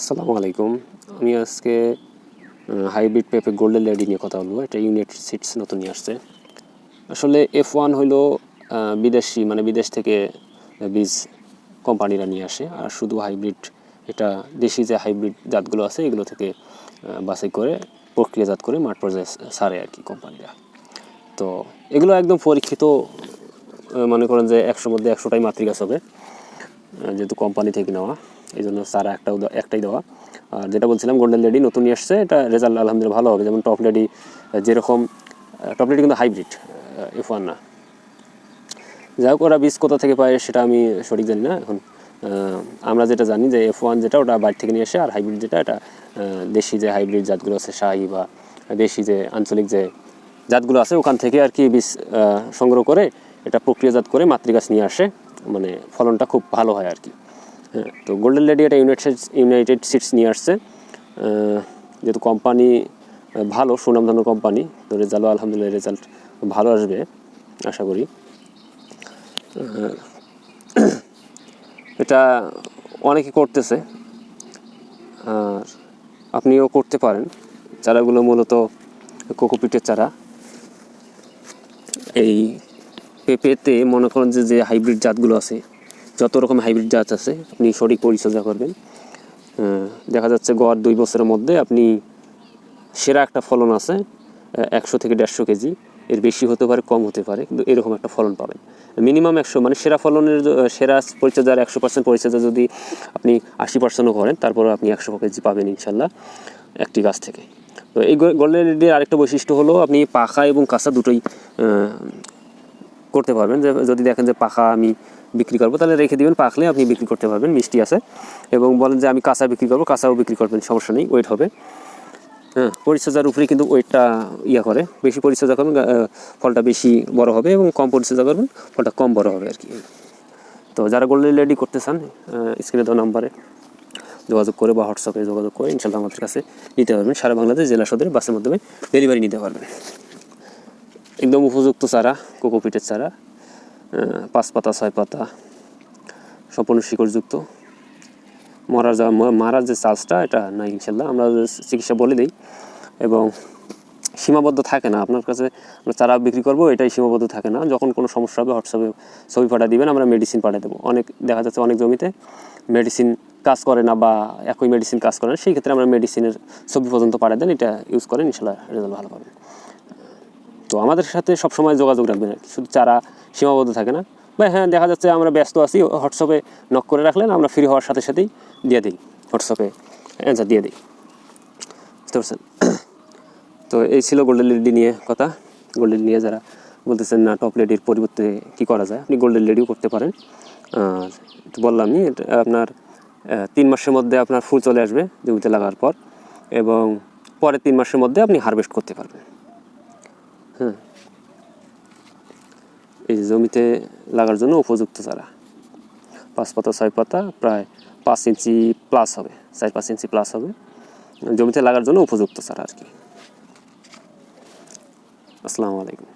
আসসালামু আলাইকুম। আমি আজকে হাইব্রিড পেপে গোল্ডেন লেডি নিয়ে কথা বলব। এটা ইউনিট সিটস নতুন নিয়ে আসছে। আসলে এফ ওয়ান হইল বিদেশি মানে বিদেশ থেকে বীজ কোম্পানিরা নিয়ে আসে। আর শুধু হাইব্রিড, এটা দেশি যে হাইব্রিড জাতগুলো আছে, এগুলো থেকে বাছাই করে, প্রক্রিয়াজাত করে মাঠ পর্যায়ে সারে আর কি কোম্পানিরা। তো এগুলো একদম পরীক্ষিত মনে করেন যে একশোর মধ্যে একশোটাই মাতৃগাছ হবে যেহেতু কোম্পানি থেকে নেওয়া। এই জন্য সারা একটাও একটাই দেওয়া। আর যেটা বলছিলাম গোল্ডেন লেডি নতুন আসছে, এটা রেজাল্ট আলহামদুলিল্লাহ ভালো হবে। যেমন টপ লেডি যেরকম টপ লেডি কিন্তু হাইব্রিড এফ ওয়ান না। যাই হোক, ওরা বীজ কোথা থেকে পায় সেটা আমি সঠিক জানি না এখন। আমরা যেটা জানি যে এফ ওয়ান যেটা, ওটা বাইরে থেকে নিয়ে আসে, আর হাইব্রিড যেটা, এটা দেশি যে হাইব্রিড জাতগুলো আছে, শাহি বা দেশি যে আঞ্চলিক যে জাতগুলো আছে, ওখান থেকে আর কি বীজ সংগ্রহ করে, এটা প্রক্রিয়াজাত করে মাতৃগাছ নিয়ে আসে। মানে ফলনটা খুব ভালো হয় আর কি। হ্যাঁ তো গোল্ডেন লেডি এটা ইউনাইটেড ইউনাইটেড সিটস নিয়ে আসছে। যেহেতু কোম্পানি ভালো, সুনামধন্য কোম্পানি তো রেজাল্টও আলহামদুলিল্লাহ রেজাল্ট ভালো আসবে, আশা করি। এটা অনেকে করতেছে, আর আপনিও করতে পারেন। চারাগুলো মূলত কোকোপিটের চারা। এই পেঁপেতে মনে করেন যে যে হাইব্রিড জাতগুলো আছে যত রকম হাইব্রিড জাত আছে, আপনি সঠিক পরিচর্যা করবেন। দেখা যাচ্ছে গড় দুই বছরের মধ্যে আপনি সেরা একটা ফলন আছে একশো থেকে দেড়শো কেজি। এর বেশি হতে পারে, কম হতে পারে, কিন্তু এরকম একটা ফলন পাবেন। মিনিমাম একশো মানে সেরা ফলনের সেরা পরিচর্যার একশো পার্সেন্ট পরিচর্যা যদি আপনি আশি পার্সেন্টও করেন তারপরে আপনি একশো কেজি পাবেন ইনশাল্লাহ একটি গাছ থেকে। তো এই গোল্ডেন রেডির আরেকটা বৈশিষ্ট্য হলো আপনি পাখা এবং কাঁচা দুটোই করতে পারবেন। যে যদি দেখেন যে পাখা আমি বিক্রি করব, তাহলে রেখে দিবেন। পাখলে আপনি বিক্রি করতে পারবেন, মিষ্টি আছে। এবং বলেন যে আমি কাঁচা বিক্রি করব, কাঁচাও বিক্রি করবেন, সমস্যা নেই ওয়েট হবে। হ্যাঁ পরিচর্যার উপরে কিন্তু ওয়েটটা ইয়া করে। বেশি পরিচর্যা করবেন ফলটা বেশি বড় হবে এবং কম পরিচর্যা করবেন, ফলটা কম বড় হবে আর কি। তো যারা গোল্ডেন রেডি করতে চান স্ক্রিনে দেওয়া নাম্বারে যোগাযোগ করে বা হোয়াটসঅ্যাপে যোগাযোগ করে ইনশাল্লাহ আমাদের কাছে নিতে পারবেন। সারা বাংলাদেশ জেলা সদরে বাসের মাধ্যমে ডেলিভারি নিতে পারবেন। একদম উপযুক্ত চারা কোকোপিটের চারা পাঁচ পাতা, ছয় পাতা, সম্পূর্ণ শিকড়যুক্ত। মরার যা মারার যে চার্জটা এটা নাই ইনশাল্লাহ, আমরা চিকিৎসা বলে দিই। এবং সীমাবদ্ধ থাকে না। আপনার কাছে আমরা চারা বিক্রি করব, এটাই সীমাবদ্ধ থাকে না। যখন কোনো সমস্যা হবে হোয়াটসঅ্যাপে ছবি পাঠিয়ে দিবেন, আমরা মেডিসিন পাঠিয়ে দেবো। অনেক, দেখা যাচ্ছে অনেক জমিতে মেডিসিন কাজ করে না বা একই মেডিসিন কাজ করে না। সেই ক্ষেত্রে আমরা মেডিসিনের ছবি পর্যন্ত পাঠিয়ে দেন, এটা ইউজ করেন, ইনশাল্লাহ রেজাল্ট ভালো পাবেন। তো আমাদের সাথে সবসময় যোগাযোগ রাখবেন আর কি। শুধু চারা সীমাবদ্ধ থাকে না। বা হ্যাঁ দেখা যাচ্ছে আমরা ব্যস্ত আছি, হোয়াটসঅ্যাপে নক করে রাখলেন, আমরা ফ্রি হওয়ার সাথে সাথেই দিয়ে দিই, হোয়াটসঅ্যাপে অ্যান্সার দিয়ে দিই। বুঝতে পারছেন? তো এই ছিল গোল্ডেন লেডি নিয়ে কথা। গোল্ডেন নিয়ে যারা বলতেছেন না টপ লেডির পরিবর্তে কি করা যায়, আপনি গোল্ডেন লেডিও করতে পারেন। আর বললামই আপনার তিন মাসের মধ্যে আপনার ফুল চলে আসবে জমিতে লাগার পর এবং পরের তিন মাসের মধ্যে আপনি হারভেস্ট করতে পারবেন। হ্যাঁ এই জমিতে লাগার জন্য উপযুক্ত চারা। পাঁচ পাতা, ছয় পাতা, প্রায় পাঁচ ইঞ্চি প্লাস হবে, চার পাঁচ ইঞ্চি প্লাস হবে। জমিতে লাগার জন্য উপযুক্ত চারা আর কি। আসসালামু আলাইকুম।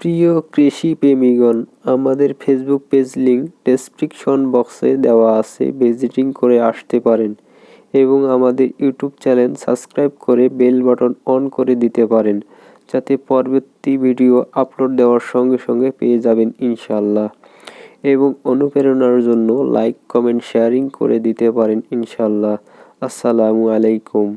প্রিয় কৃষি প্রেমীগণ, আমাদের ফেসবুক পেজ লিঙ্ক ডেসক্রিপশন বক্সে দেওয়া আছে ভিজিটিং করে আসতে পারেন এবং আমাদের ইউটিউব চ্যানেল সাবস্ক্রাইব করে বেল বাটন অন করে দিতে পারেন। যাতে পরবর্তী ভিডিও আপলোড দেওয়ার সঙ্গে সঙ্গে পেয়ে যাবেন ইনশাল্লাহ এবং অনুপ্রেরণার জন্য লাইক কমেন্ট শেয়ারিং করে দিতে পারেন ইনশাল্লাহ আসসালামু আলাইকুম।